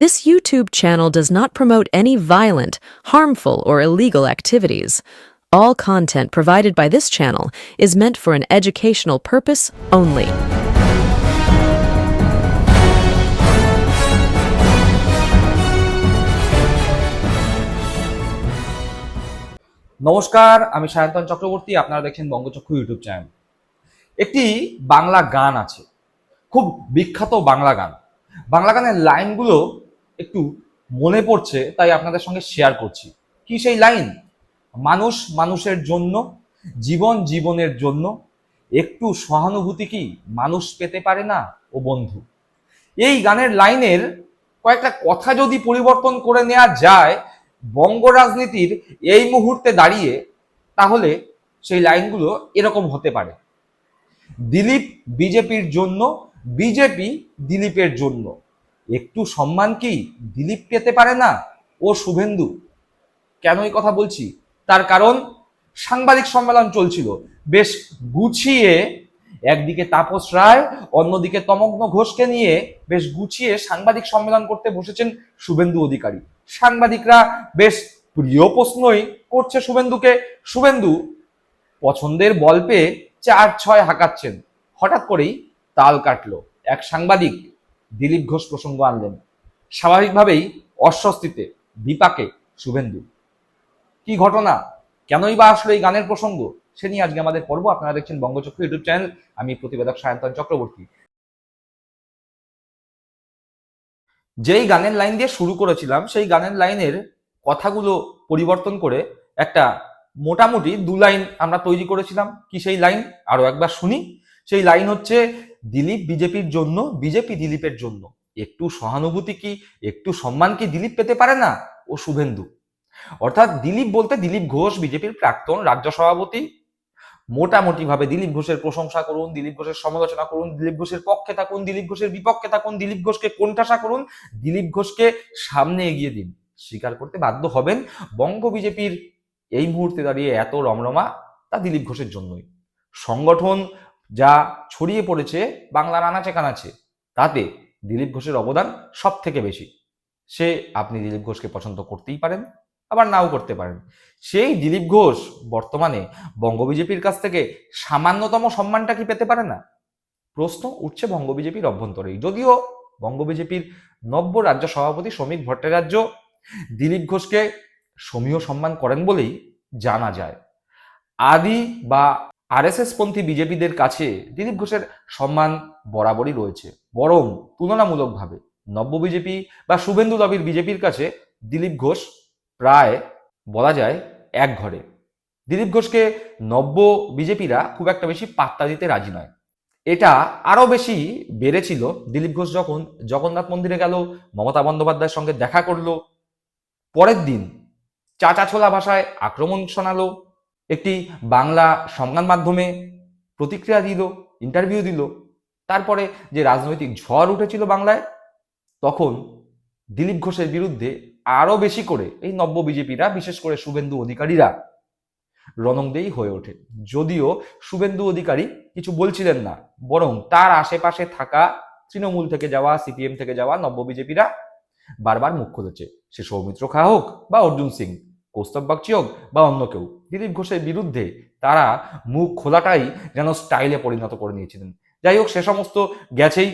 This YouTube channel does not promote any violent, harmful, or illegal activities. All content provided by this channel is meant for an educational purpose only. নমস্কার আমি সায়ন্তন চক্রবর্তী আপনারা দেখছেন বঙ্গচক্ষু YouTube channel একটি বাংলা গান আছে খুব বিখ্যাত বাংলা গান বাংলা গানের লাইনগুলো একটু মনে পড়ছে, তাই আপনাদের সঙ্গে শেয়ার করছি। কি সেই লাইন মানুষ মানুষের জন্য, জীবন জীবনের জন্য, একটু সহানুভূতি কি মানুষ পেতে পারে না, ও বন্ধু? এই গানের লাইনের কয়েকটা কথা যদি পরিবর্তন করে নেওয়া যায়, বঙ্গ রাজনীতির এই মুহূর্তে দাঁড়িয়ে, তাহলে সেই লাইনগুলো এরকম হতে পারে। দিলীপ বিজেপির জন্য, বিজেপি দিলীপের জন্য। একটু সম্মান কি দিলীপ পেতে পারে না? ও শুভেন্দু, কেন এই কথা বলছি? তার কারণ সাংবাদিক সম্মেলন চলছিল। বেশ গুছিয়ে একদিকে তাপস রায়, অন্যদিকে তমগ্ন ঘোষকে নিয়ে বেশ গুছিয়ে সাংবাদিক সম্মেলন করতে বসেছেন শুভেন্দু অধিকারী। সাংবাদিকরা বেশ প্রিয় প্রশ্নই করছে শুভেন্দুকে। শুভেন্দু পছন্দের বল পেয়ে চার ছয় হাঁকাচ্ছেন। হঠাৎ করেই তাল কাটলো। এক সাংবাদিক দিলীপ ঘোষ প্রসঙ্গ আনলেন। স্বাভাবিকভাবেই অস্বস্তিতে বিপাকে শুভেন্দু। কি ঘটনা? কেনই বা আসলো এই গানের প্রসঙ্গ? সে নিয়ে আজকে আমাদের পর্ব। আপনারা দেখছেন বঙ্গচক্র ইউটিউব চ্যানেল। আমি প্রতিবেদক সায়ন্তন চক্রবর্তী। যেই গানের লাইন দিয়ে শুরু করেছিলাম, সেই গানের লাইনের কথাগুলো পরিবর্তন করে একটা মোটামুটি দু লাইন আমরা তৈরি করেছিলাম। কি সেই লাইন? আরও একবার শুনি। সেই লাইন হচ্ছে দিলীপ বিজেপির জন্য, বিজেপি দিলীপের জন্য। একটু সহানুভূতি কি, একটু সম্মান কি দিলীপ পেতে পারে না? ও শুভেন্দু। অর্থাৎ দিলীপ বলতে দিলীপ ঘোষ, বিজেপির প্রাক্তন রাজ্য সভাপতি। মোটামুটি ভাবে দিলীপ ঘোষের প্রশংসা করুন, দিলীপ ঘোষের সমালোচনা করুন, দিলীপ ঘোষের পক্ষে থাকুন, দিলীপ ঘোষের বিপক্ষে থাকুন, দিলীপ ঘোষকে কোণঠাসা করুন, দিলীপ ঘোষকে সামনে এগিয়ে দিন। স্বীকার করতে বাধ্য হবেন বঙ্গ বিজেপির এই মুহূর্তে দাঁড়িয়ে এত রমরমা তা দিলীপ ঘোষের জন্যই। সংগঠন যা ছড়িয়ে পড়েছে বাংলার আনাচে কানাচে, তাতে দিলীপ ঘোষের অবদান সব থেকে বেশি। সে আপনি দিলীপ ঘোষকে পছন্দ করতেই পারেন, আবার নাও করতে পারেন। সেই দিলীপ ঘোষ বর্তমানে বঙ্গ বিজেপির কাছ থেকে সামান্যতম সম্মানটা কি পেতে পারে না? প্রশ্ন উঠছে বঙ্গ বিজেপির অভ্যন্তরেই। যদিও বঙ্গ বিজেপির নব্য রাজ্য সভাপতি শ্রমিক ভট্টাচার্য দিলীপ ঘোষকে সমীহ সম্মান করেন বলেই জানা যায়। আদি বা আরএসএস পন্থী বিজেপিদের কাছে দিলীপ ঘোষের সম্মান বরাবরই রয়েছে। বরং তুলনামূলকভাবে নব্য বিজেপি বা শুভেন্দু লবির বিজেপির কাছে দিলীপ ঘোষ প্রায়, বলা যায়, এক ঘরে। দিলীপ ঘোষকে নব্য বিজেপিরা খুব একটা বেশি পাত্তা দিতে রাজি নয়। এটা আরও বেশি বেড়েছিল দিলীপ ঘোষ যখন জগন্নাথ মন্দিরে গেল, মমতা বন্দ্যোপাধ্যায়ের সঙ্গে দেখা করল, পরের দিন চাচা ছোলা ভাষায় আক্রমণ শোনালো একটি বাংলা সংবাদ মাধ্যমে প্রতিক্রিয়া দিল ইন্টারভিউ দিল। তারপরে যে রাজনৈতিক ঝড় উঠেছিল বাংলায়, তখন দিলীপ ঘোষের বিরুদ্ধে আরও বেশি করে এই নব্য বিজেপিরা, বিশেষ করে শুভেন্দু অধিকারীরা রণংদেয়ী হয়ে ওঠে। যদিও শুভেন্দু অধিকারী কিছু বলছিলেন না, বরং তার আশেপাশে থাকা তৃণমূল থেকে যাওয়া, সিপিএম থেকে যাওয়া নব্য বিজেপিরা বারবার মুখ খুলেছে। সে সৌমিত্র খা হোক বা অর্জুন সিং কৌস্তব হোক বা অন্য কেউ। দিলীপ ঘোষের বিরুদ্ধে তারা মুখ খোলাটাই যেন স্টাইলে পরিণত করে নিয়েছিলেন। যাই হোক, সে সমস্ত গেছেই।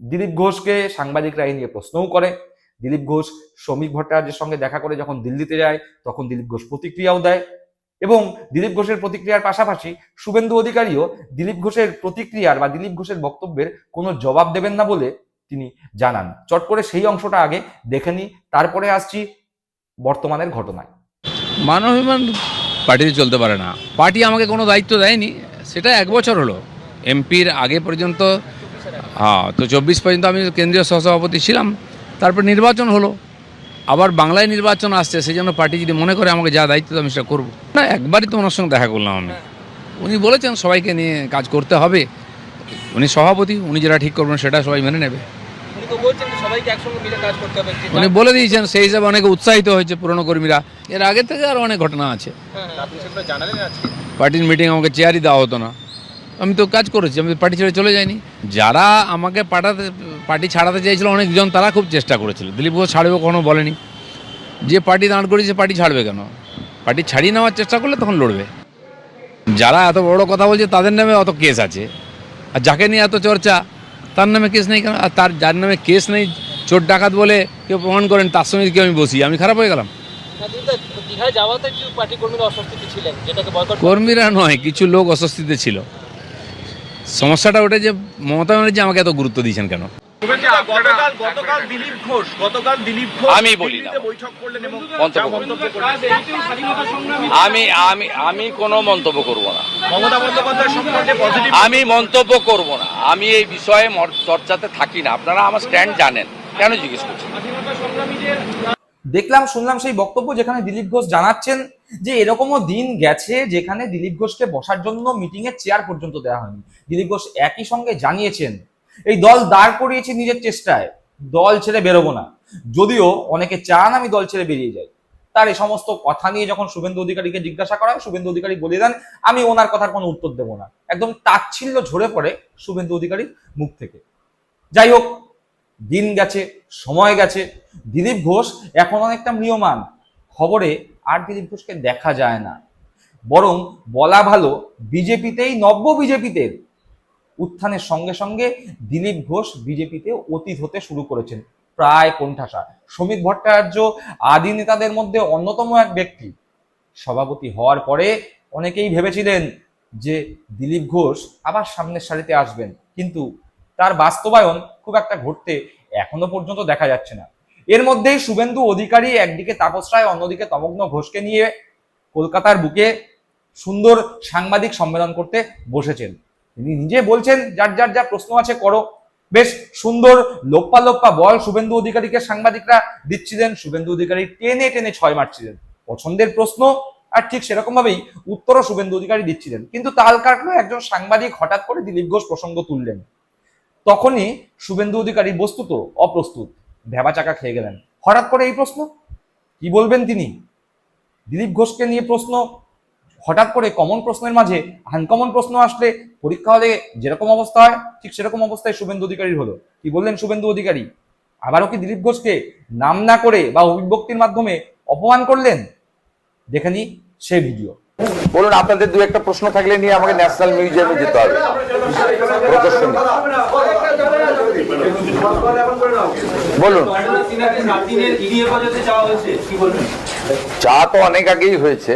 দিলীপ ঘোষকে সাংবাদিকরা এই নিয়ে প্রশ্নও করে। দিলীপ ঘোষ, শ্রমিক ভট্টাচার্যের সঙ্গে দেখা করে যখন দিল্লিতে যায়, তখন দিলীপ ঘোষ প্রতিক্রিয়াও দেয় এবং দিলীপ ঘোষের প্রতিক্রিয়ার পাশাপাশি শুভেন্দু অধিকারীও দিলীপ ঘোষের প্রতিক্রিয়ার বা দিলীপ ঘোষের বক্তব্যের কোনো জবাব দেবেন না বলে তিনি জানান। চট করে সেই অংশটা আগে দেখে নিই, তারপরে আসছি বর্তমানের ঘটনায়। মান অভিমান পার্টিতে চলতে পারে না। পার্টি আমাকে কোনো দায়িত্ব দেয়নি, সেটা এক বছর হলো। এমপির আগে পর্যন্ত হ্যাঁ তো চব্বিশ পর্যন্ত আমি কেন্দ্রীয় সহসভাপতি ছিলাম, তারপর নির্বাচন হলো। আবার বাংলায় নির্বাচন আসছে, সেই জন্য পার্টি যদি মনে করে আমাকে যা দায়িত্ব দেয় আমি সেটা করব। না, একবারই তো ওনার সঙ্গে দেখা করলাম আমি। উনি বলেছেন সবাইকে নিয়ে কাজ করতে হবে। উনি সভাপতি, উনি যেটা ঠিক করবেন সেটা সবাই মেনে নেবে। উনি তো বলছেন সবাইকে একসঙ্গে মিলে কাজ করতে হবে। উনি বলে দিয়েছেন সেই হিসাবে অনেকে উৎসাহিত হয়েছে পুরনো কর্মীরা। এর আগে থেকে আরও অনেক ঘটনা আছে। হ্যাঁ, আজকে? পার্টির মিটিং আমাকে চেয়ারই দেওয়া হতো না। আমি তো কাজ করেছি আমি পার্টি ছেড়ে চলে যাইনি। যারা আমাকে পাঠাতে পার্টি ছাড়াতে চাইছিল অনেকজন তারা খুব চেষ্টা করেছিল। দিলীপ ঘোষ ছাড়বে কখনো বলেনি। যে পার্টি দাঁড় করেছে পার্টি ছাড়বে কেন? পার্টি ছাড়িয়ে নেওয়ার চেষ্টা করলে তখন লড়বে। যারা এত বড় কথা বলছে তাদের নামে অত কেস আছে। আর যাকে নিয়ে এত চর্চা তার নামে কেস নেই কেন? আর তার যার নামে কেস নেই চোর ডাকাত বলে কেউ প্রমাণ করেন তার সঙ্গে কেউ আমি বসি? আমি খারাপ হয়ে গেলাম। কর্মীরা নয় কিছু লোক অস্বস্তিতে ছিল। সমস্যাটা ওটা যে মমতা ব্যানার্জি আমাকে এত গুরুত্ব দিয়েছেন কেন? গতকাল গতকাল দিলীপ ঘোষ গতকাল দিলীপ ঘোষ আমি বলি না। আমি আমি আমি কোনো মন্তব্য করব না। মমতা বন্দ্যোপাধ্যায় সম্পর্কে পজিটিভ আমি মন্তব্য করব না। আমি এই বিষয়ে চর্চাতে থাকি না। আপনারা আমার স্ট্যান্ড জানেন। কেন জিজ্ঞেস করছেন? দেখলাম শুনলাম সেই বক্তব্য যেখানে দিলীপ ঘোষ জানাচ্ছেন যে এরকমও দিন গেছে যেখানে দিলীপ ঘোষকে বসার জন্য মিটিং এর চেয়ার পর্যন্ত দেওয়া হয়নি। দিলীপ ঘোষ একই সঙ্গে জানিয়েছেন এই দল দাঁড় করিয়েছে নিজের চেষ্টায়, দল ছেড়ে বেরোবো না। যদিও অনেকে চান আমি দল ছেড়ে বেরিয়ে যাই। তার এই সমস্ত কথা নিয়ে যখন শুভেন্দু অধিকারীকে জিজ্ঞাসা করা হয়, শুভেন্দু অধিকারী বলে দেন, আমি ওনার কথার কোনো উত্তর দেবো না। একদম তাচ্ছিল্য ঝরে পড়ে শুভেন্দু অধিকারীর মুখ থেকে। যাই হোক, দিন গেছে, সময় গেছে। দিলীপ ঘোষ এখন অনেকটা ম্রিয়মান। খবরে আর দিলীপ ঘোষকে দেখা যায় না। বরং বলা ভালো, বিজেপিতেই নব্য বিজেপিতে উত্থানের সঙ্গে সঙ্গে দিলীপ ঘোষ বিজেপিতে অতীত হতে শুরু করেছেন। প্রায় কোণঠাসা। শ্রমিক ভট্টাচার্য আদি নেতাদের মধ্যে অন্যতম এক ব্যক্তি। সভাপতি হওয়ার পরে অনেকেই ভেবেছিলেন যে দিলীপ ঘোষ আবার সামনের সারিতে আসবেন। কিন্তু তার বাস্তবায়ন খুব একটা ঘটতে এখনও পর্যন্ত দেখা যাচ্ছে না। এর মধ্যেই শুভেন্দু অধিকারী একদিকে তাপস রায়, অন্যদিকে তমগ্ন ঘোষকে নিয়ে কলকাতার বুকে সুন্দর সাংবাদিক সম্মেলন করতে বসেছেন। তিনি নিজে বলছেন, যার যার যা প্রশ্ন আছে করো। বেশ সুন্দর লোপ্পা লোপ্পা বল শুভেন্দু অধিকারীকে সাংবাদিকরা দিচ্ছিলেন। শুভেন্দু অধিকারী টেনে টেনে ছয় মারছিলেন। পছন্দের প্রশ্ন, আর ঠিক সেরকম ভাবেই উত্তরও শুভেন্দু অধিকারী দিচ্ছিলেন। কিন্তু তাল কাটলো, একজন সাংবাদিক হঠাৎ করে দিলীপ ঘোষ প্রসঙ্গ তুললেন। তখনই শুভেন্দু অধিকারী বস্তুত, অপ্রস্তুত ভেবা চাকা খেয়ে গেলেন। হঠাৎ করে এই প্রশ্ন? কি বলবেন তিনি? দিলীপ ঘোষকে নিয়ে প্রশ্ন হঠাৎ করে কমন প্রশ্নের মাঝে আনকমন প্রশ্ন আসলে পরীক্ষা হলে যেরকম অবস্থা হয় ঠিক সেরকম অবস্থায় শুভেন্দু অধিকারীর হলো। কি বললেন শুভেন্দু অধিকারী? আবারও কি দিলীপ ঘোষকে নাম না করে বা অভিব্যক্তির মাধ্যমে অপমান করলেন? দেখে নি সে ভিডিও। বলুন আপনাদের দু একটা প্রশ্ন থাকলে নিয়ে আমাকে ন্যাশনাল মিউজিয়ামে যেতে হবে। প্রদর্শনী। বলুন। চা তো অনেক আগেই হয়েছে।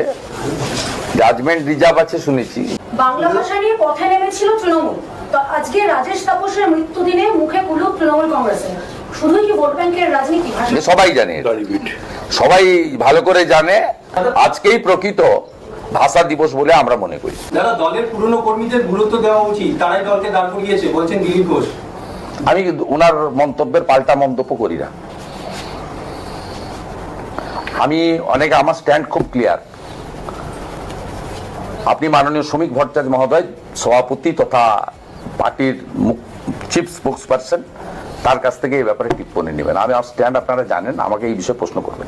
জাজমেন্ট রিজার্ভ আছে শুনেছি। বাংলা ভাষা নিয়ে পথে নেমেছিল তৃণমূল। তো আজকে রাজেশ তাপসের মৃত্যুদিনে মুখে কুলুপ তৃণমূল কংগ্রেসের শুধুই কি ভোট ব্যাংকের রাজনীতি সবাই জানে। সবাই ভালো করে জানে। আজকেই প্রকৃত ভাষা দিবস বলে আমরা মনে করি। যারা দলের পুরনো কর্মীদের গুরুত্ব দেওয়া উচিত তারাই দলকে দাঁড় করিয়েছে বলছেন দিলীপ ঘোষ। আমি ওনার মন্তব্যের পাল্টা মন্তব্য করি না। আমি অনেক আমার স্ট্যান্ড খুব ক্লিয়ার আপনি মাননীয় শ্রমিক ভট্টাচার্য মহোদয় সভাপতি তথা পার্টির চিফ স্পোক্স পার্সন তার কাছ থেকে এই ব্যাপারে টিপ্পণী নেবেন। আমি স্ট্যান্ড আপনারা জানেন আমাকে এই বিষয়ে প্রশ্ন করবেন।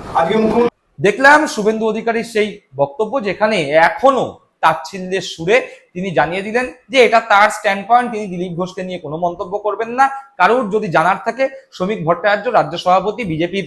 দেখলাম শুভেন্দু অধিকারীর সেই বক্তব্য যেখানে এখনও তাচ্ছিল্যের সুরে তিনি জানিয়ে দিলেন যে এটা তার স্ট্যান্ড পয়েন্ট তিনি দিলীপ ঘোষকে নিয়ে কোনো মন্তব্য করবেন না। কারোর যদি জানার থাকে শ্রমিক ভট্টাচার্য রাজ্য সভাপতি বিজেপির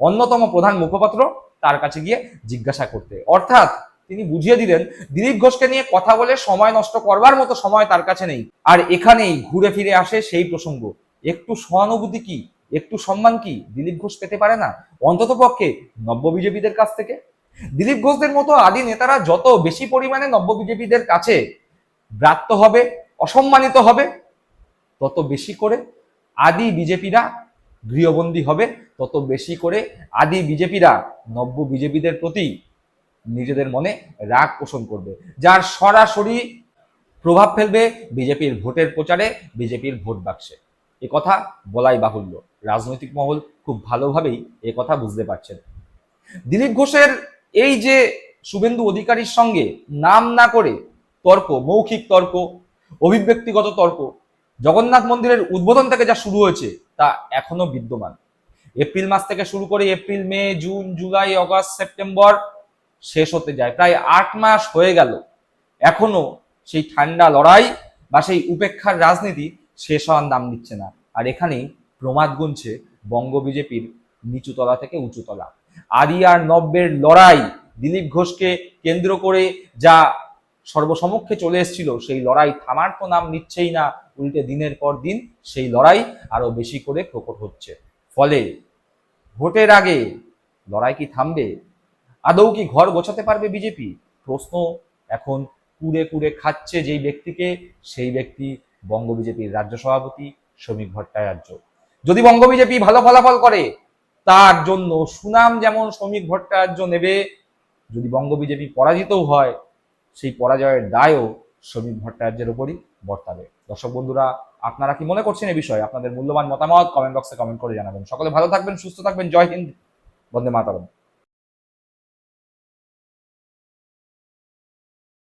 অন্যতম প্রধান মুখপাত্র তার কাছে গিয়ে জিজ্ঞাসা করতে। অর্থাৎ তিনি বুঝিয়ে দিলেন, দিলীপ ঘোষকে নিয়ে কথা বলে সময় নষ্ট করবার মতো সময় তার কাছে নেই। আর এখানেই ঘুরে ফিরে আসে সেই প্রসঙ্গ। একটু সহানুভূতি কি? একটু সম্মান কি? দিলীপ ঘোষ পেতে পারে না? অন্তত পক্ষে নব্য বিজেপিদের কাছ থেকে? দিলীপ ঘোষদের মতো আদি নেতারা যত বেশি পরিমাণে নব্য বিজেপিদের কাছে ব্রাত্য হবে, অসম্মানিত হবে, তত বেশি করে আদি বিজেপিরা গৃহবন্দী হবে, তত বেশি করে আদি বিজেপিরা নব্য বিজেপিদের প্রতি নিজেদের মনে রাগ পোষণ করবে, যার সরাসরি প্রভাব ফেলবে বিজেপির ভোটের প্রচারে, বিজেপির ভোট বাক্সে। এ কথা বলাই বাহুল্য। রাজনৈতিক মহল খুব ভালোভাবেই এ কথা বুঝতে পারছেন। দিলীপ ঘোষের এই যে শুভেন্দু অধিকারীর সঙ্গে নাম না করে তর্ক, মৌখিক তর্ক, অভিব্যক্তিগত তর্ক, জগন্নাথ মন্দিরের উদ্বোধন থেকে যা শুরু হয়েছে তা এখনও বিদ্যমান। এপ্রিল মাস থেকে শুরু করে April, May, June, July, August, September শেষ হতে যায়। প্রায় আট মাস হয়ে গেল। এখনও সেই ঠান্ডা লড়াই বা সেই উপেক্ষার রাজনীতি শেষ হওয়ার নাম নিচ্ছে না। আর এখানেই প্রমাদ গুনছে বঙ্গ বিজেপির নিচুতলা থেকে উঁচুতলা। আদি আর নব্যের লড়াই, দিলীপ ঘোষকে কেন্দ্র করে যা সর্বসমক্ষে চলে এসেছিল, সেই লড়াই থামার তো নাম নিচ্ছেই না। উল্টে দিনের পর দিন সেই লড়াই আরও বেশি করে প্রকট হচ্ছে। ফলে ভোটের আগে লড়াই কি থামবে? আদৌ কি ঘর গোছাতে পারবে বিজেপি? প্রশ্ন এখন কুড়ে কুড়ে খাচ্ছে যেই ব্যক্তিকে, সেই ব্যক্তি বঙ্গ বিজেপির রাজ্য সভাপতি শ্রমিক ভট্টাচার্য। যদি বঙ্গ বিজেপি ভালো ফলাফল করে, তার জন্য সুনাম যেমন শ্রমিক ভট্টাচার্য নেবে, যদি বঙ্গ বিজেপি পরাজিতও হয়, সেই পরাজয়ের দায়ও শ্রমিক ভট্টাচার্যের উপরই বর্তাবে। দর্শক বন্ধুরা, আপনারা কি মনে করছেন এই বিষয়ে? আপনাদের মূল্যবান মতামত কমেন্ট বক্সে কমেন্ট করে জানাবেন। সকলে ভালো থাকবেন, সুস্থ থাকবেন। জয় হিন্দ, বন্দে মাতারম।